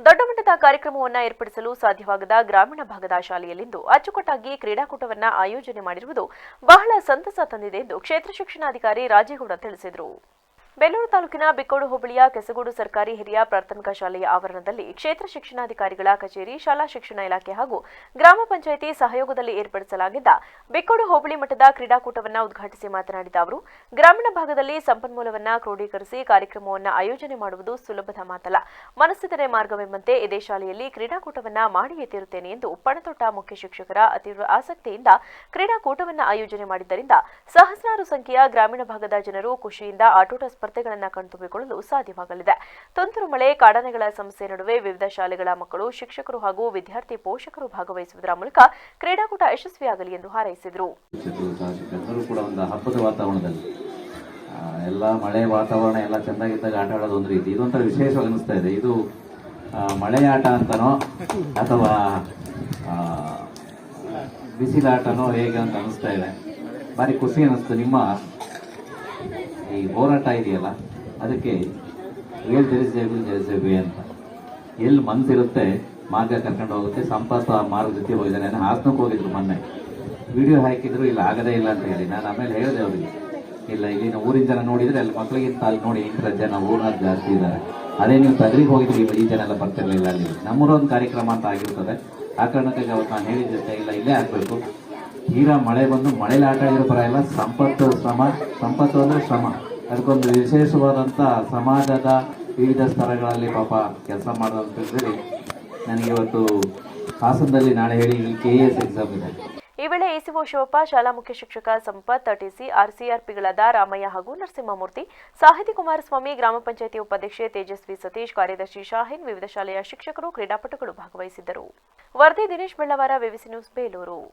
ದೊಡ್ಡ ಮಟ್ಟದ ಕಾರ್ಯಕ್ರಮವನ್ನು ಏರ್ಪಡಿಸಲು ಸಾಧ್ಯವಾಗದ ಗ್ರಾಮೀಣ ಭಾಗದ ಶಾಲೆಯಲ್ಲಿಂದು ಅಚ್ಚುಕಟ್ಟಾಗಿ ಕ್ರೀಡಾಕೂಟವನ್ನು ಆಯೋಜನೆ ಮಾಡಿರುವುದು ಬಹಳ ಸಂತಸ ತಂದಿದೆ ಎಂದು ಕ್ಷೇತ್ರ ಶಿಕ್ಷಣಾಧಿಕಾರಿ ರಾಜೇಗೌಡ ತಿಳಿಸಿದರು. ಬೆಳ್ಳೂರು ತಾಲೂಕಿನ ಬಿಕ್ಕೋಡು ಹೋಬಳಿಯ ಕೆಸಗೂಡು ಸರ್ಕಾರಿ ಹಿರಿಯ ಪ್ರಾಥಮಿಕ ಶಾಲೆಯ ಆವರಣದಲ್ಲಿ ಕ್ಷೇತ್ರ ಶಿಕ್ಷಣಾಧಿಕಾರಿಗಳ ಕಚೇರಿ ಶಾಲಾ ಶಿಕ್ಷಣ ಇಲಾಖೆ ಹಾಗೂ ಗ್ರಾಮ ಪಂಚಾಯಿತಿ ಸಹಯೋಗದಲ್ಲಿ ಏರ್ಪಡಿಸಲಾಗಿದ್ದ ಬಿಕ್ಕೋಡು ಹೋಬಳಿ ಮಠದ ಕ್ರೀಡಾಕೂಟವನ್ನು ಉದ್ಘಾಟಿಸಿ ಮಾತನಾಡಿದ ಅವರು, ಗ್ರಾಮೀಣ ಭಾಗದಲ್ಲಿ ಸಂಪನ್ಮೂಲವನ್ನ ಕ್ರೋಢೀಕರಿಸಿ ಕಾರ್ಯಕ್ರಮವನ್ನು ಆಯೋಜನೆ ಮಾಡುವುದು ಸುಲಭದ ಮಾತಲ್ಲ. ಮನಸ್ಸಿದರೆ ಮಾರ್ಗವೆಂಬಂತೆ ಇದೇ ಶಾಲೆಯಲ್ಲಿ ಕ್ರೀಡಾಕೂಟವನ್ನು ಮಾಡಿಯೇ ತೀರುತ್ತೇನೆ ಎಂದು ಪಣತೊಟ್ಟ ಮುಖ್ಯ ಶಿಕ್ಷಕರ ಅತೀವ್ರ ಆಸಕ್ತಿಯಿಂದ ಕ್ರೀಡಾಕೂಟವನ್ನು ಆಯೋಜನೆ ಮಾಡಿದ್ದರಿಂದ ಸಹಸ್ರಾರು ಸಂಖ್ಯೆಯ ಗ್ರಾಮೀಣ ಭಾಗದ ಜನರು ಖುಷಿಯಿಂದ ಆಟೋಟ ಸ್ಪರ್ಧೆಗಳನ್ನು ಕಣ್ತುಂಬಿಕೊಳ್ಳಲು ಸಾಧ್ಯವಾಗಲಿದೆ. ತುಂತುರು ಮಳೆ, ಕಾಡಾನೆಗಳ ಸಮಸ್ಯೆ ನಡುವೆ ವಿವಿಧ ಶಾಲೆಗಳ ಮಕ್ಕಳು, ಶಿಕ್ಷಕರು ಹಾಗೂ ವಿದ್ಯಾರ್ಥಿ ಪೋಷಕರು ಭಾಗವಹಿಸುವುದರ ಮೂಲಕ ಕ್ರೀಡಾಕೂಟ ಯಶಸ್ವಿಯಾಗಲಿ ಎಂದು ಹಾರೈಸಿದರು. ಎಲ್ಲ ಮಳೆ ವಾತಾವರಣ ಎಲ್ಲ ಚೆನ್ನಾಗಿದ್ದಾಗ ಆಟ ಆಡೋದು ಒಂದು ರೀತಿ. ಇದೊಂಥರ ವಿಶೇಷವಾಗಿ ಅನಿಸ್ತಾ ಇದೆ. ಇದು ಮಳೆ ಆಟ ಅಂತನೋ ಅಥವಾ ಬಿಸಿಲಾಟನೋ ಹೇಗೆ ಅಂತ ಅನಿಸ್ತಾ ಇದೆ. ಭಾರಿ ಖುಷಿ ಅನಿಸ್ತು ನಿಮ್ಮ ಈ ಹೋರಾಟ ಇದೆಯಲ್ಲ, ಅದಕ್ಕೆ ರಿಯಲ್ ಜರಿಸೇಬಲ್ ಜರಿಸೇಬಿ ಅಂತ. ಎಲ್ಲಿ ಮನಸ್ಸಿರುತ್ತೆ ಮಾರ್ಗ ಕರ್ಕೊಂಡು ಹೋಗುತ್ತೆ ಆ ಮಾರ್ಗ ಜೊತೆ ಹೋಗಿದ್ದಾನೆ ಹಾಸನಕ್ಕೆ ಹೋಗಿದ್ರು ಮೊನ್ನೆ. ವಿಡಿಯೋ ಹಾಕಿದ್ರು, ಇಲ್ಲ ಆಗದೇ ಇಲ್ಲ ಅಂತ ಹೇಳಿ. ನಾನು ಆಮೇಲೆ ಹೇಳಿದೆ ಅವರಿಗೆ, ಇಲ್ಲ ಇಲ್ಲಿನ ಊರಿನ ಜನ ನೋಡಿದ್ರೆ ಅಲ್ಲಿ ಮಕ್ಕಳಿಗಿಂತ ಅಲ್ಲಿ ನೋಡಿ ಇಂಥ ಜನ ಊರಿನ ಜಾಸ್ತಿ ಇದ್ದಾರೆ. ಅದೇ ನೀವು ತಗ್ರಿಗೆ ಹೋಗಿದ್ರಿ ಇಲ್ಲಿ ಈ ಜನ ಎಲ್ಲ ಬರ್ತಿರಲಿಲ್ಲ ಅಲ್ಲಿ. ನಮ್ಮೂರೊಂದು ಕಾರ್ಯಕ್ರಮ ಅಂತ ಆಗಿರ್ತದೆ. ಆ ಕಾರಣಕ್ಕಾಗಿ ಅವತ್ತು ನಾನು ಹೇಳಿದ್ದೆ, ಇಲ್ಲ, ಇಲ್ಲೇ ಆಗ್ಬೇಕು. ತೀರಾ ಮಳೆ ಬಂದು ಮಳೆಲಿ ಆಟ ಆಡಿರೋ ಪರ ಇಲ್ಲ ಸಂಪತ್ತು, ಶ್ರಮ, ಸಂಪತ್ತು ಅಂದರೆ ಶ್ರಮ. ಅದಕ್ಕೊಂದು ವಿಶೇಷವಾದಂಥ ಸಮಾಜದ ವಿವಿಧ ಸ್ತರಗಳಲ್ಲಿ ಪಾಪ ಕೆಲಸ ಮಾಡೋದಂತೇಳಿ ನನಗೆ ಇವತ್ತು ಹಾಸನದಲ್ಲಿ ನಾಳೆ ಹೇಳಿ ಕೆ ಎಸ್ ಎಕ್ಸಾಮ್ ಇದೆ. ಈ ವೇಳೆ ಎಸಿಒ ಶಿವಪ್ಪ, ಶಾಲಾ ಮುಖ್ಯ ಶಿಕ್ಷಕ ಸಂಪತ್ ಟಿಸಿ ಆರ್ಸಿಆರ್ಪಿಗಳಾದ ರಾಮಯ್ಯ ಹಾಗೂ ನರಸಿಂಹಮೂರ್ತಿ, ಸಾಹಿತಿ ಕುಮಾರಸ್ವಾಮಿ, ಗ್ರಾಮ ಪಂಚಾಯಿತಿ ಉಪಾಧ್ಯಕ್ಷೆ ತೇಜಸ್ವಿ ಸತೀಶ್, ಕಾರ್ಯದರ್ಶಿ ಶಾಹಿನ್, ವಿವಿಧ ಶಾಲೆಯ ಶಿಕ್ಷಕರು, ಕ್ರೀಡಾಪಟುಗಳು ಭಾಗವಹಿಸಿದ್ದರು. ವರದಿ ದಿನೇಶ್ ಬೆಳ್ಳವಾರ ವಿವಿಸಿ ನ್ಯೂಸ್, ಬೇಲೂರು.